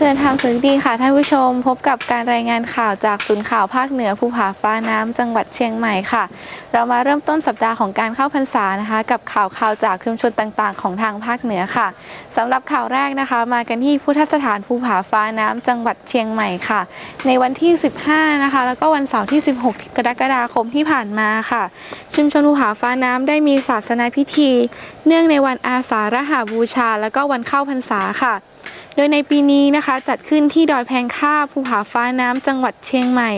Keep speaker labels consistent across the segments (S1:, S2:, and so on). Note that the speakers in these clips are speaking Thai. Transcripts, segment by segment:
S1: เดินทางสวัสดีค่ะท่านผู้ชมพบกับการรายงานข่าวจากศูนย์ข่าวภาคเหนือภูผาฟ้าน้ำจังหวัดเชียงใหม่ค่ะ เรามาเริ่มต้นสัปดาห์ของการเข้าพรรษานะคะ กับข่าวข่าวจากชุมชนต่างๆ ของทางภาคเหนือค่ะสำหรับข่าวแรกนะคะ มากันที่พุทธสถานภูผาฟ้าน้ำจังหวัดเชียงใหม่ค่ะ ในวันที่ 15 นะคะ แล้วก็วันเสาร์ที่ 16 กรกฎาคมที่ผ่านมาค่ะ ชุมชนภูผาฟ้าน้ำได้มีศาสนาพิธี เนื่องในวันอาสาฬหาบูชา แล้วก็วันเข้าพรรษาค่ะ โดยในปีนี้นะคะจัดขึ้นที่ดอยแพงค่าภูผาฟ้าน้ำจังหวัดเชียงใหม่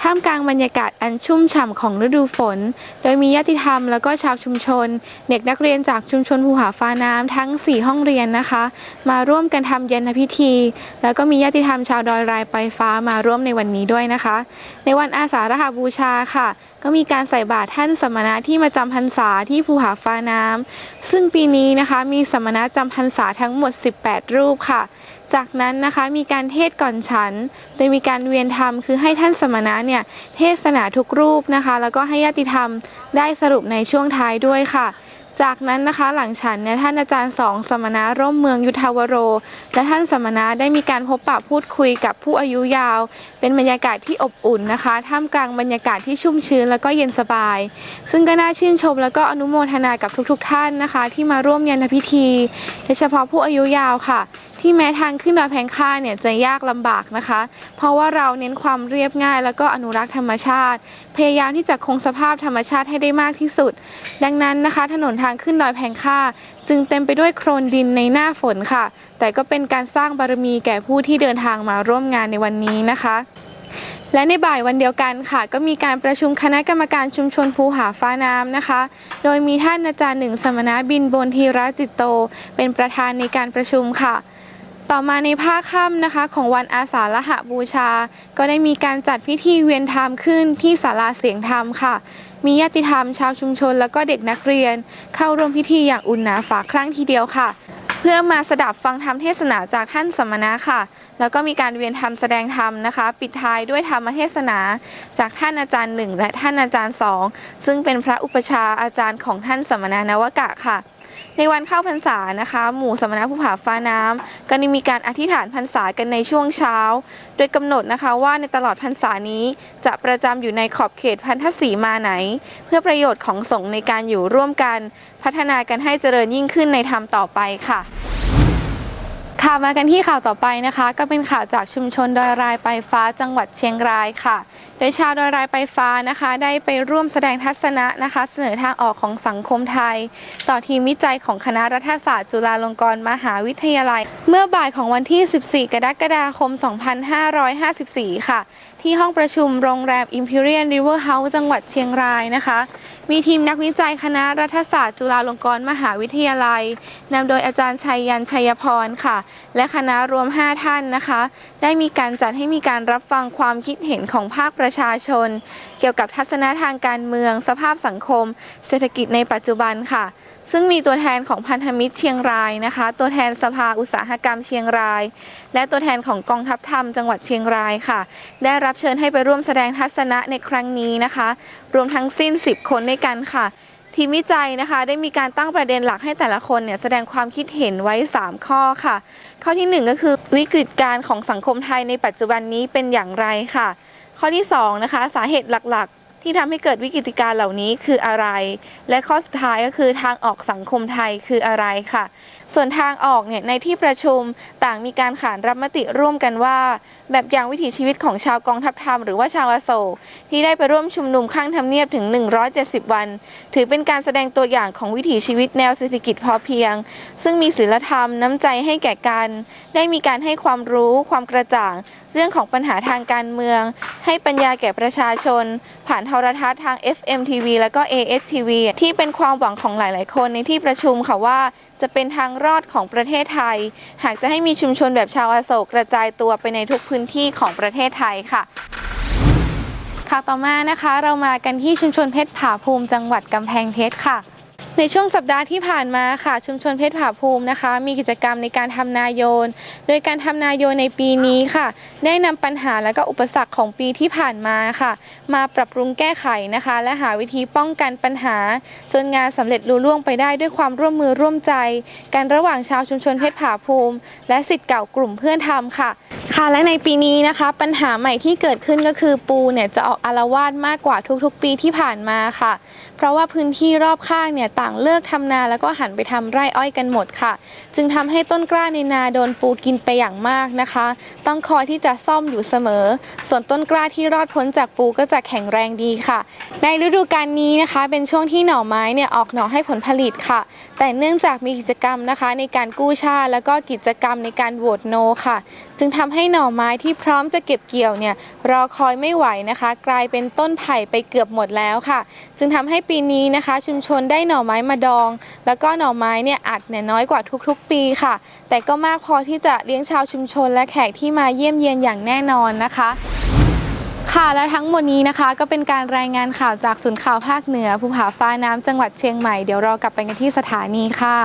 S1: ท่ามกลางบรรยากาศอันชุ่มฉ่ำของฤดูฝน โดยมีญาติธรรมแล้วก็ชาวชุมชน เด็กนักเรียนจากชุมชนภูผาฟ้าน้ำทั้ง 4 ห้องเรียนนะคะ มาร่วมกันทำเย็นพิธี แล้วก็มีญาติธรรมชาวดอยรายไปฟ้ามาร่วมในวันนี้ด้วยนะคะ ในวันอาสาฬหบูชาค่ะ ก็มีการใส่บาตรท่านสมณะที่มาจำพรรษาที่ภูผาฟ้าน้ำซึ่งปีนี้นะคะมีสมณะจำพรรษาทั้งหมด 18 รูปค่ะ จากนั้นนะคะมีการเทศก่อนฉัน โดยมีการเวียนธรรมคือให้ท่านสมณะเนี่ยเทศนาทุกรูปนะคะ แล้วก็ให้ญาติธรรมได้สรุปในช่วงท้ายด้วยค่ะจากนั้นนะคะหลังฉันเนี่ยท่านอาจารย์สองสมณะร่มเมืองยุทธาวโร และท่านสมณะได้มีการพบปะพูดคุยกับผู้อายุยาว เป็นบรรยากาศที่อบอุ่นนะคะ ท่ามกลางบรรยากาศที่ชุ่มชื้นแล้วก็เย็นสบาย ซึ่งก็น่าชื่นชมแล้วก็อนุโมทนากับทุกๆทท่านนะคะ ที่มาร่วมยันพิธีโดยเฉพาะผู้อายุยาวค่ะ ที่แม้ทางขึ้นดอยแพงค่าเนี่ยจะยากลำบากนะคะ เพราะว่าเราเน้นความเรียบง่าย แล้วก็อนุรักษ์ธรรมชาติ พยายามที่จะคงสภาพธรรมชาติให้ได้มากที่สุด ดังนั้นนะคะ ถนนทางขึ้นดอยแพงค่า จึงเต็มไปด้วยโคลนดินในหน้าฝนค่ะ แต่ก็เป็นการสร้างบารมีแก่ผู้ที่เดินทางมาร่วมงานในวันนี้นะคะและในบ่ายวันเดียวกันค่ะ ก็มีการประชุมคณะกรรมการชุมชนภูหาฟ้าน้ำนะคะ โดยมีท่านอาจารย์หนึ่งสมณะบินบนทีระจิตโต เป็นประธานในการประชุมค่ะ ต่อมาในภาคค่ำนะคะ ของวันอาสาฬหบูชา ก็ได้มีการจัดพิธีเวียนธรรมขึ้นที่ศาลาเสียงธรรมค่ะ มีญาติธรรมชาวชุมชน แล้วก็เด็กนักเรียน เข้าร่วมพิธีอย่างอุ่นหนาฝาครั้งทีเดียวค่ะ เพื่อมาสดับฟังธรรมเทศนาจากท่านสมณะค่ะ แล้วก็มีการเวียนธรรมแสดงธรรมนะคะ ปิดท้ายด้วยธรรมเทศนา จากท่านอาจารย์หนึ่งและท่านอาจารย์สองซึ่งเป็นพระอุปชาอาจารย์ของท่านสมณะนวกะค่ะ ในวันเข้าพรรษานะคะ หมู่สมณะภูผาฟ้าน้ำก็ได้มีการอธิษฐานพรรษากันในช่วงเช้า โดยกำหนดนะคะว่าในตลอดพรรษานี้จะประจำอยู่ในขอบเขตพันธสีมาไหน เพื่อประโยชน์ของสงฆ์ในการอยู่ร่วมกัน พัฒนากันให้เจริญยิ่งขึ้นในธรรมต่อไปค่ะ ค่ะมากันที่ข่าวต่อไปนะคะ ก็เป็นข่าวจากชุมชนดอยรายไปฟ้าจังหวัดเชียงรายค่ะ โดยชาวดอยรายไปฟ้านะคะ ได้ไปร่วมแสดงทัศนะนะคะ เสนอทางออกของสังคมไทย ต่อทีมวิจัยของคณะรัฐศาสตร์จุฬาลงกรณ์มหาวิทยาลัย เมื่อบ่ายของวันที่ 14 กรกฎาคม 2554 ค่ะ ที่ห้องประชุมโรงแรม Imperial River House จังหวัดเชียงรายนะคะ มีทีมนักวิจัยคณะรัฐศาสตร์จุฬาลงกรณ์มหาวิทยาลัยนำโดยอาจารย์ชัยยันชัยพรค่ะ และคณะรวม 5 ท่านนะคะ ได้มีการจัดให้มีการรับฟังความคิดเห็นของภาคประชาชน เกี่ยวกับทัศนะทางการเมือง สภาพสังคม เศรษฐกิจในปัจจุบันค่ะ ซึ่งมีตัวแทนของพันธมิตรเชียงรายนะคะ ตัวแทนสภาอุตสาหกรรมเชียงราย และตัวแทนของกองทัพธรรมจังหวัดเชียงรายค่ะ ได้รับเชิญให้ไปร่วมแสดงทัศนะในครั้งนี้นะคะ รวมทั้งสิ้น 10 คนด้วยกันค่ะ ทีมวิจัยนะคะ ได้มีการตั้งประเด็นหลักให้แต่ละคนเนี่ยแสดงความคิดเห็นไว้ 3 ข้อค่ะ ข้อทีหนึ่1 ก็คือวิกฤตการณ์ของสังคมไทยในปัจจุบันนี้เป็นอย่างไรค่ะ ข้อที่2นะคะสาเหตุหลัก ที่ทำให้เกิดวิกฤตการเหล่านี้คืออะไร และข้อสุดท้ายก็คือทางออกสังคมไทยคืออะไรค่ะ ส่วนทางออกเนี่ยในที่ประชุมต่างมีการขานรับมติร่วมกันว่า แบบอย่างวิถีชีวิตของชาวกองทัพธรรมหรือว่าชาวอโศกที่ได้ไปร่วมชุมนุมข้างทำเนียบถึง 170 วัน ถือเป็นการแสดงตัวอย่างของวิถีชีวิตแนวเศรษฐกิจพอเพียง ซึ่งมีศีลธรรมน้ำใจให้แก่กัน ได้มีการให้ความรู้ ความกระจ่าง เรื่องของปัญหาทางการเมือง ให้ปัญญาแก่ประชาชน ผ่านโทรทัศน์ทาง FM TV แล้วก็ ASTV ที่เป็นความหวังของหลาย ๆ คนในที่ประชุมค่ะว่าจะเป็นทางรอดของประเทศไทย หากจะให้มีชุมชนแบบชาวอโศกกระจายตัวไปในทุกพื้นที่ของประเทศไทยค่ะข่าวต่อมานะคะ เรามากันที่ชุมชนเพชรผาภูมิจังหวัดกำแพงเพชรค่ะ ในช่วงสัปดาห์ที่ผ่านมาค่ะ ชุมชนเพชรผาภูมินะคะ มีกิจกรรมในการทำนาโยน โดยการทำนาโยนในปีนี้ค่ะ ได้นำปัญหาและก็อุปสรรคของปีที่ผ่านมาค่ะ มาปรับปรุงแก้ไขนะคะ และหาวิธีป้องกันปัญหา จนงานสำเร็จลุล่วงไปได้ด้วยความร่วมมือร่วมใจ กันระหว่างชาวชุมชนเพชรผาภูมิ และสิทธิ์เก่ากลุ่มเพื่อนทำค่ะ ค่ะและในปีนี้นะคะปัญหาใหม่ที่เกิดขึ้นก็คือปูเนี่ยจะออกอารวาสมากกว่าทุกๆ ปีที่ผ่านมาค่ะ เพราะว่าพื้นที่รอบข้างเนี่ยต่างเลิกทำนาแล้วก็หันไปทำไร่อ้อยกันหมดค่ะ จึงทำให้ต้นกล้าในนาโดนปูกินไปอย่างมากนะคะ ต้องคอยที่จะซ่อมอยู่เสมอ ส่วนต้นกล้าที่รอดพ้นจากปูก็จะแข็งแรงดีค่ะ ในฤดูกาลนี้นะคะเป็นช่วงที่หน่อไม้เนี่ยออกหน่อให้ผลผลิตค่ะ แต่เนื่องจากมีกิจกรรมนะคะ ในการกู้ชาติแล้วก็กิจกรรมในการโหวตโนค่ะ จึงทำใให้หน่อไม้ที่พร้อมจะเก็บเกี่ยวเนี่ยรอคอยไม่ไหวนะคะ กลายเป็นต้นไผ่ไปเกือบหมดแล้วค่ะ จึงทำให้ปีนี้นะคะ ชุมชนได้หน่อไม้มาดอง แล้วก็หน่อไม้เนี่ยอัดเนี่ยน้อยกว่าทุกๆ ปีค่ะ แต่ก็มากพอที่จะเลี้ยงชาวชุมชนและแขกที่มาเยี่ยมเยียนอย่างแน่นอนนะคะค่ะและทั้งหมดนี้นะคะก็เป็นการรายงานข่าวจากศูนย์ข่าวภาคเหนือภูผาฟ้าน้ำจังหวัดเชียงใหม่ เดี๋ยวเรากลับไปกันที่สถานีค่ะ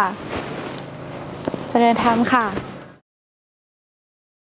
S1: เจริญธรรมค่ะ